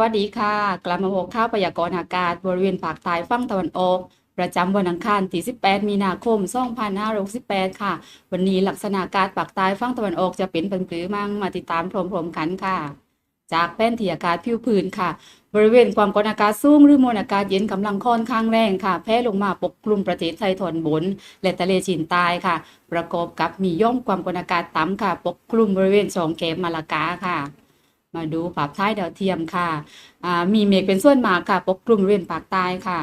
วัสดีค่ะ กลับมาพบข่าวพยากรณ์อากาศ บริเวณภาคใต้ฝั่งตะวันออก ประจำวันอังคารที่ 18 มีนาคม 2568 ค่ะ วันนี้ลักษณะอากาศภาคใต้ฝั่งตะวันออกจะเป็นเป็นหรือมั่งมาติดตามพร้อมๆกันค่ะ จากแป้นที่อากาศผิวพื้นค่ะ บริเวณความกดอากาศสูงหรือมวลอากาศเย็นกำลังค่อนข้างแรงค่ะแผ่ลงมาปกคลุมประเทศไทยตอนบน และทะเลจีนใต้ค่ะ ประกอบกับมีย่อมความกดอากาศต่ำค่ะ ปกคลุมบริเวณช่องแคบมาลากาค่ะ มาดูภาพท้ายดาวเทียมค่ะมีเมฆเป็นส่วนมากค่ะ ปกคลุมบริเวณภาคใต้ค่ะ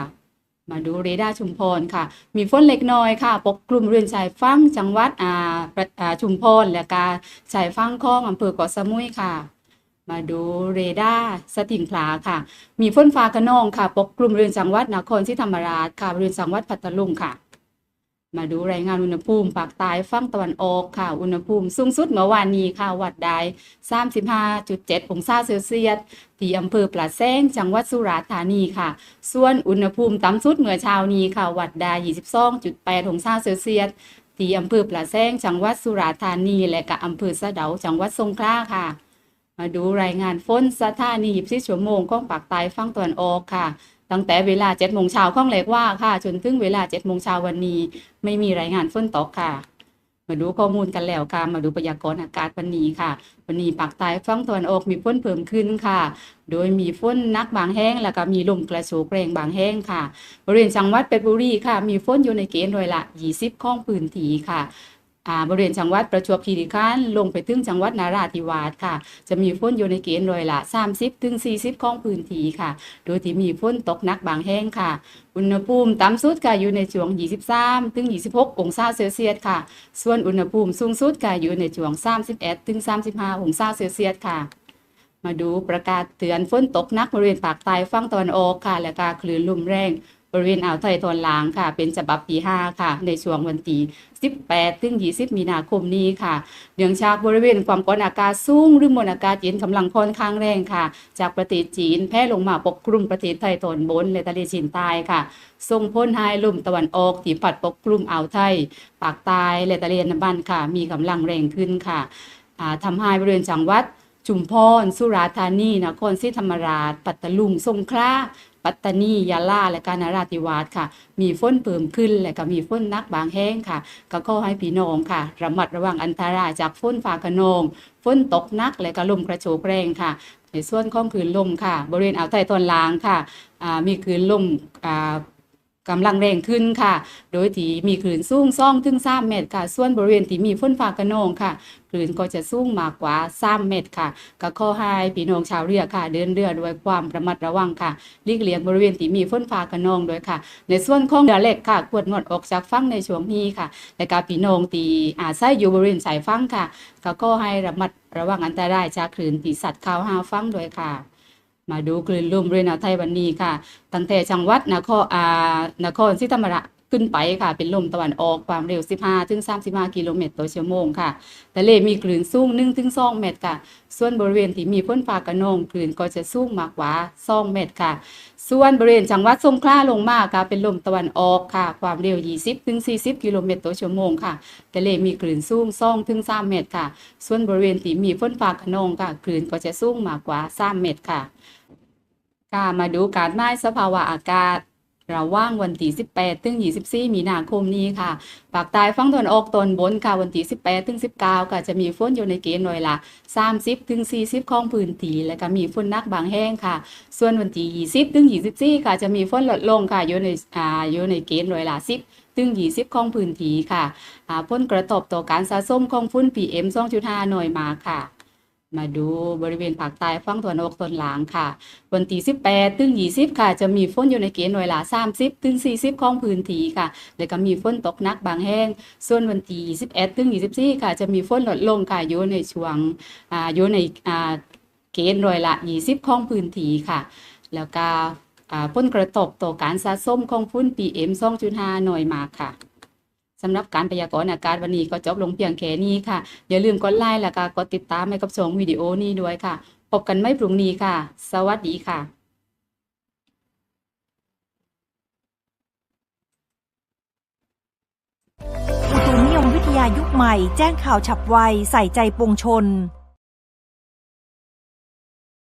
มาดูเรดาร์ชุมพรค่ะ มีฝนเล็กน้อยค่ะ ปกคลุมบริเวณชายฝั่งจังหวัดอ่าชุมพรและกาชายฝั่งของอำเภอเกาะสมุยค่ะ มาดูเรดาร์สติงขลาค่ะ มีฝนฟ้าคะนองค่ะ ปกคลุมบริเวณจังหวัดนครศรีธรรมราชค่ะบริเวณจังหวัดพัทลุงค่ะ มาดูรายงานอุณหภูมิภาคใต้ฝั่งตะวันออกค่ะ อุณหภูมิสูงสุดเมื่อวานนี้ค่ะ วัดได้35.7 องศาเซลเซียสที่อำเภอปลาแซงจังหวัดสุราษฎร์ธานีค่ะ ส่วนอุณหภูมิต่ำสุดเมื่อเช้านี้ค่ะ วัดได้22.8 องศาเซลเซียสที่อำเภอปลาแซงจังหวัดสุราษฎร์ธานี และก็อำเภอสะเดาจังหวัดสงขลาค่ะ มาดูรายงานฝนสถานี24ชั่วโมงของภาคใต้ฝั่งตะวันออกค่ะ ตั้งแต่เวลา7โมงเช้าข้องเล็กว่าค่ะ จนถึงเวลา7โมงเช้าวันนี้ ไม่มีรายงานฝนตกค่ะ มาดูข้อมูลกันแล้วค่ะมาดูพยากรณ์อากาศวันนี้ค่ะ วันนี้ภาคใต้ฝั่งตะวันออกมีฝนเพิ่มขึ้นค่ะ โดยมีฝนนักบางแห้ง แล้วก็มีลมกระโชกแรงบางแห้งค่ะบริเวณจังหวัดเพชรบุรีค่ะ มีฝนอยู่ในเกณฑ์ร้อยละ 20ของพื้นที่ค่ะ บริเวณจังหวัดประจวบคีรีขันธ์ลงไปถึงจังหวัดนาราธิวาสค่ะ จะมีฝนอยู่ในเกณฑ์ร้อยละ 30ถึง40 ของพื้นที่ค่ะ โดยที่มีฝนตกหนักบางแห้งค่ะ อุณหภูมิต่ำสุดค่ะอยู่ในช่วง 23ถึง26 องศาเซลเซียสค่ะ ส่วนอุณหภูมิสูงสุดค่ะอยู่ในช่วง 31ถึง35 องศาเซลเซียสค่ะมาดูประกาศเตือนฝนตกนักบริเวณภาคใต้ฝั่งตะวันออกค่ะ และก็คลื่นลมแรง บริเวณอ่าวไทยตอนล่างค่ะ เป็นฉบับที่5ค่ะ ในช่วงวันที่18 ถึง 20 มีนาคมนี้ค่ะ เนื่องจากบริเวณความกดอากาศสูงหรือมวลอากาศเย็นกำลังค่อนข้างแรงค่ะ จากประเทศจีนแผ่ลงมาปกคลุมประเทศไทยตอนบนและทะเลจีนใต้ค่ะส่งผลให้ลมตะวันออกที่พัดปกคลุมอ่าวไทยภาคใต้และทะเลอันดามันค่ะ มีกำลังแรงขึ้นค่ะอ่าทำให้บริเวณจังหวัดชุมพร สุราษฎร์ธานีนครศรีธรรมราช ปัตตาลุงสงขลา ปัตตานียาลา และกาญราธิวาสค่ะ มีฝนเพิ่มขึ้น และก็มีฝนนักบางแห้งค่ะ ก็ขอให้พี่น้องค่ะ ระมัดระวังอันตรายจากฝนฟ้าขนองฝนตกนัก และก็ลมกระโชกแรงค่ะในส่วนของคลื่นลมค่ะ บริเวณอ่าวไทยตอนล่างค่ะมีคลื่นลมอ่า กำลังแรงขึ้นค่ะ โดยที่มีคลื่นสูงซ่องถึง3เมตรค่ะ ส่วนบริเวณที่มีฝนฟ้าคะนองค่ะคลื่นก็จะสูงมากกว่า3เมตรค่ะก็ขอให้พี่น้องชาวเรือค่ะ เดินเรือด้วยความระมัดระวังค่ะหลีกเลี่ยงบริเวณที่มีฝนฟ้าคะนองด้วยค่ะ ในส่วนของเรือเล็กค่ะควรงดออกจากฝั่งในช่วงนี้ค่ะและก็พี่น้องที่อาศัยอยู่บริเวณสายฝั่งค่ะก็ขอให้ระมัดระวังอันตรายจากคลื่นที่สัตว์ข้าหาฝั่งด้วยค่ะ มาดูคลื่นลมบริเวณอ่าไทยวันนี้ค่ะ ตั้งแต่จังหวัดนครอ่านครศรีธรรมราชขึ้นไปค่ะ เป็นลมตะวันออกความเร็ว 15ถึง35 กิโลเมตรต่อชั่วโมงค่ะทะเลมีคลื่นสูง1ถึง2เมตรค่ะ ส่วนบริเวณที่มีฝนฟ้ากระนองคลื่นก็จะสูงมากกว่า2เมตรค่ะ ส่วนบริเวณจังหวัดสงขลาลงมาค่ะเป็นลมตะวันออกค่ะ ความเร็ว 20ถึง40 กิโลเมตรต่อชั่วโมงค่ะทะเลมีคลื่นสูง2ถึง3เมตรค่ะ ส่วนบริเวณที่มีฝนฟ้ากระนองค่ะคลื่นก็จะสูงมากกว่า3เมตรค่ะ ค่ะมาดูการไม้สภาวะอากาศระว่างวันที่18 ถึง 24 มีนาคมนี้ค่ะภาคใต้ฝั่งตะวันออกตอนบนค่ะวันที่18 ถึง 19 ก็จะมีฝนอยู่ในเกณฑ์หน่อยละ30 ถึง 40 ของพื้นที่และก็มีฝนนักบางแห้งค่ะ ส่วนวันที่ 20 ถึง 24 ค่ะจะมีฝนลดลงค่ะอยู่ในอ่าอยู่ในเกณฑ์หน่อยละ10ถึง 20 ของพื้นที่ค่ะอ่าผลกระทบต่อการสะสมของฝุ่น PM 2.5 หน่วยมากค่ะ มาดูบริเวณภาคใต้ฝั่งตะวันออกตอนหลังค่ะ วันที่18ถึง20 ค่ะ จะมีฝนอยู่ในเกณฑ์หน่วยละ 30ถึง40 ของพื้นที่ค่ะ แล้วก็มีฝนตกหนักบางแห่ง ส่วนวันที่21ถึง24 ค่ะ จะมีฝนลดลงค่ะอยู่ในช่วงอ่าอยู่ในอ่าเกณฑ์หน่วยละ 20 ของพื้นที่ค่ะ แล้วก็อ่าผลกระทบต่อการสะสมของฝุ่น PM 2.5 หน่วยมากค่ะ สำหรับการพยากรณ์อากาศวันนี้ก็จบลงเพียงแค่นี้ค่ะ อย่าลืมกดไลค์และก็กดติดตามให้กับชมวิดีโอนี้ด้วยค่ะ พบกันไม่พรุ่งนี้ค่ะ สวัสดีค่ะอุตุนิยมวิทยายุคใหม่ แจ้งข่าวฉับไว ใส่ใจปวงชน